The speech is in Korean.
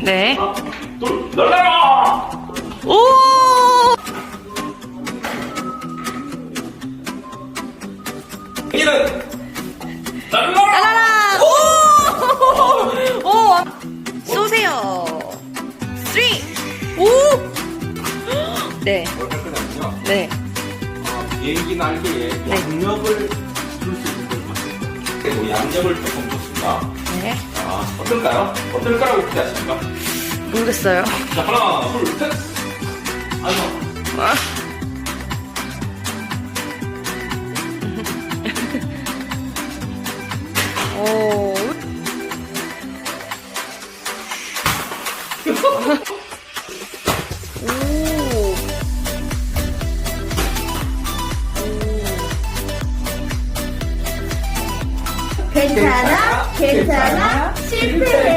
네. 날라라! 오! 여기는 날라라! 오! 오! 쏘세요. 3! 오! 네, 뭐냐면요, 네. 비행기 날개에 양력을 줄수 있는 것 같아요. 뭐 양력을 조금 줬습니다. 네. 자, 어떨까요? 어떨 거라고 기대하십니까? 모르겠어요. 자, 하나, 둘, 셋! 아이고. 아. 오. 오. 괜찮아, 괜찮아, Siempre.